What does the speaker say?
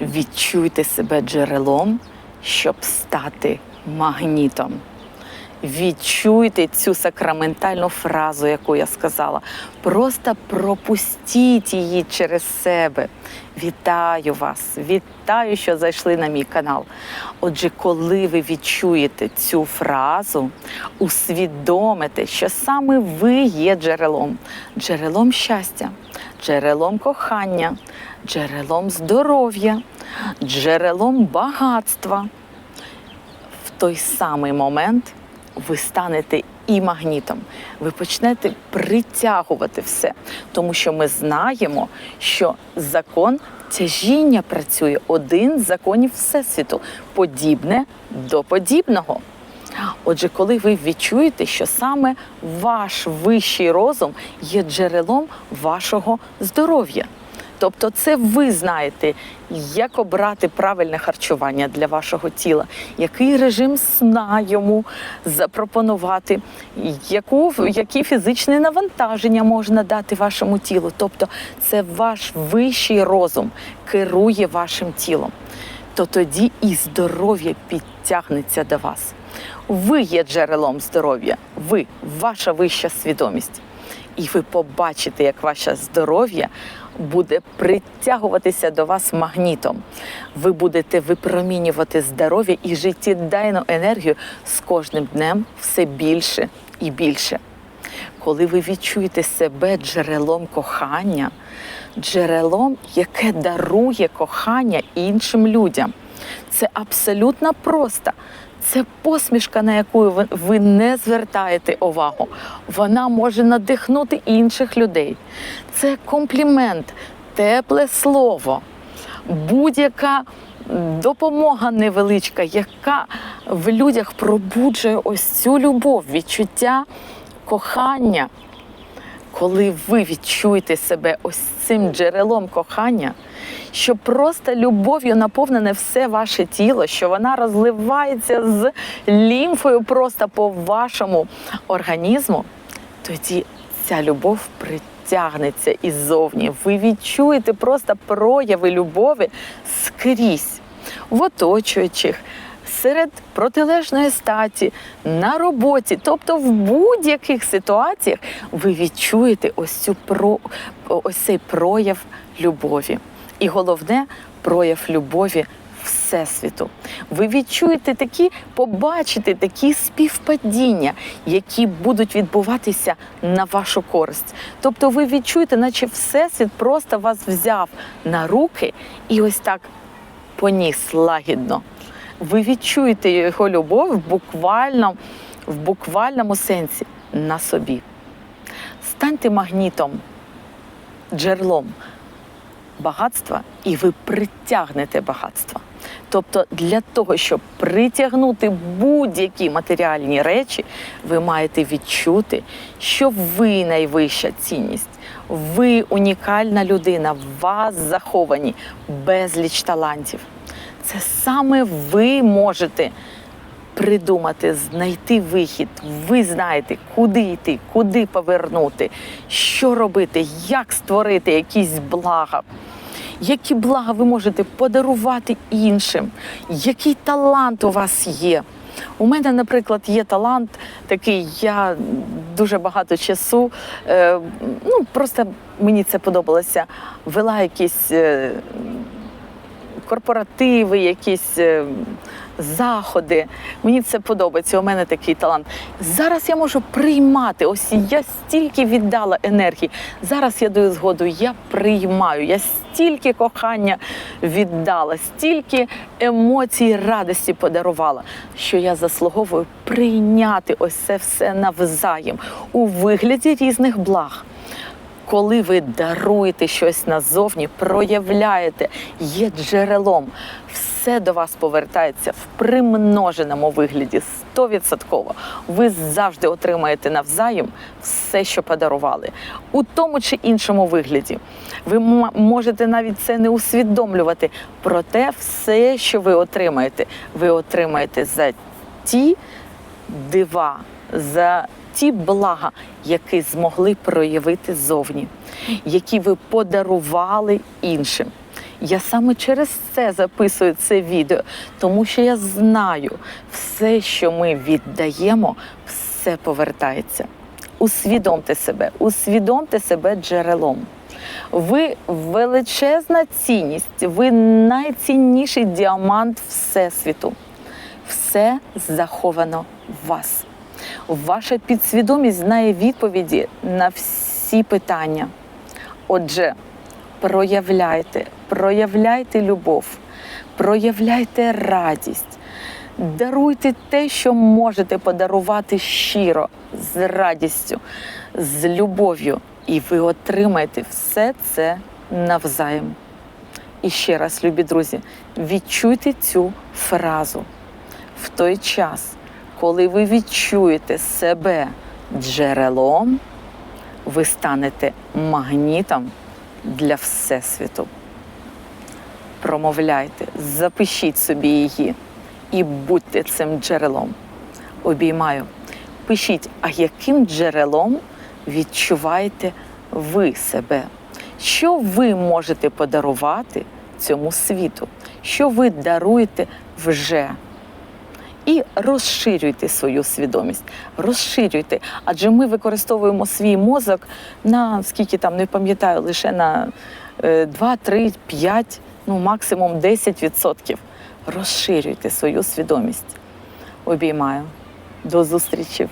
Відчуйте себе джерелом, щоб стати магнітом. Відчуйте цю сакраментальну фразу, яку я сказала. Просто пропустіть її через себе. Вітаю вас! Вітаю, що зайшли на мій канал. Отже, коли ви відчуєте цю фразу, усвідомите, що саме ви є джерелом, джерелом щастя, джерелом кохання, джерелом здоров'я, джерелом багатства. В той самий момент ви станете і магнітом. Ви почнете притягувати все, тому що ми знаємо, що закон тяжіння працює один з законів Всесвіту, подібне до подібного. Отже, коли ви відчуєте, що саме ваш вищий розум є джерелом вашого здоров'я. Тобто, це ви знаєте, як обрати правильне харчування для вашого тіла, який режим сна йому запропонувати, яку, які фізичні навантаження можна дати вашому тілу. Тобто, це ваш вищий розум керує вашим тілом. То тоді і здоров'я підтягнеться до вас. Ви є джерелом здоров'я, ви, ваша вища свідомість. І ви побачите, як ваше здоров'я буде притягуватися до вас магнітом. Ви будете випромінювати здоров'я і життєдайну енергію з кожним днем все більше і більше. Коли ви відчуєте себе джерелом кохання, джерелом, яке дарує кохання іншим людям, це абсолютно просто. Це посмішка, на яку ви- ви не звертаєте увагу. Вона може надихнути інших людей. Це комплімент, тепле слово, будь-яка допомога невеличка, яка в людях пробуджує ось цю любов, відчуття кохання. Коли ви відчуєте себе ось цим джерелом кохання, що просто любов'ю наповнене все ваше тіло, що вона розливається з лімфою просто по вашому організму, тоді ця любов притягнеться іззовні. Ви відчуєте просто прояви любові скрізь в оточуючих. Серед протилежної статі, на роботі, тобто в будь-яких ситуаціях ви відчуєте ось цю про ось цей прояв любові. І головне прояв любові Всесвіту. Ви відчуєте такі, побачите такі співпадіння, які будуть відбуватися на вашу користь. Тобто ви відчуєте, наче Всесвіт просто вас взяв на руки і ось так поніс лагідно. Ви відчуєте його любов буквально, в буквальному сенсі на собі. Станьте магнітом, джерелом багатства, і ви притягнете багатство. Тобто, для того, щоб притягнути будь-які матеріальні речі, ви маєте відчути, що ви найвища цінність, ви унікальна людина, в вас заховані безліч талантів. Це саме ви можете придумати, знайти вихід. Ви знаєте, куди йти, куди повернути, що робити, як створити якісь блага. Які блага ви можете подарувати іншим? Який талант у вас є? У мене, наприклад, є талант такий, я дуже багато часу, е, ну просто мені це подобалося, вела якісь е, корпоративи, якісь е, заходи. Мені це подобається. У мене такий талант. Зараз я можу приймати. Ось я стільки віддала енергії. Зараз я даю згоду, я приймаю. Я стільки кохання віддала, стільки емоцій, радості подарувала, що я заслуговую прийняти ось це все навзаєм у вигляді різних благ коли ви даруєте щось назовні, проявляєте, є джерелом, все до вас повертається в примноженому вигляді, стовідсотково. Ви завжди отримаєте навзаєм все, що подарували, у тому чи іншому вигляді. Ви можете навіть це не усвідомлювати. Проте все, що ви отримаєте, ви отримаєте за ті дива, за ті блага, які змогли проявити зовні, які ви подарували іншим. Я саме через це записую це відео, тому що я знаю, все, що ми віддаємо, все повертається. Усвідомте себе, усвідомте себе джерелом. Ви величезна цінність, ви найцінніший діамант Всесвіту. Все заховано в вас. Ваша підсвідомість знає відповіді на всі питання. Отже, проявляйте, проявляйте любов, проявляйте радість, даруйте те, що можете подарувати щиро, з радістю, з любов'ю, і ви отримаєте все це навзаєм. І ще раз, любі друзі, відчуйте цю фразу в той час, коли ви відчуєте себе джерелом, ви станете магнітом для Всесвіту. Промовляйте, запишіть собі її і будьте цим джерелом. Обіймаю. Пишіть, а яким джерелом відчуваєте ви себе? Що ви можете подарувати цьому світу? Що ви даруєте вже? І розширюйте свою свідомість, розширюйте. Адже ми використовуємо свій мозок на скільки там не пам'ятаю, лише на е, 2, 3, 5, ну максимум 10%. Розширюйте свою свідомість. Обіймаю. До зустрічі!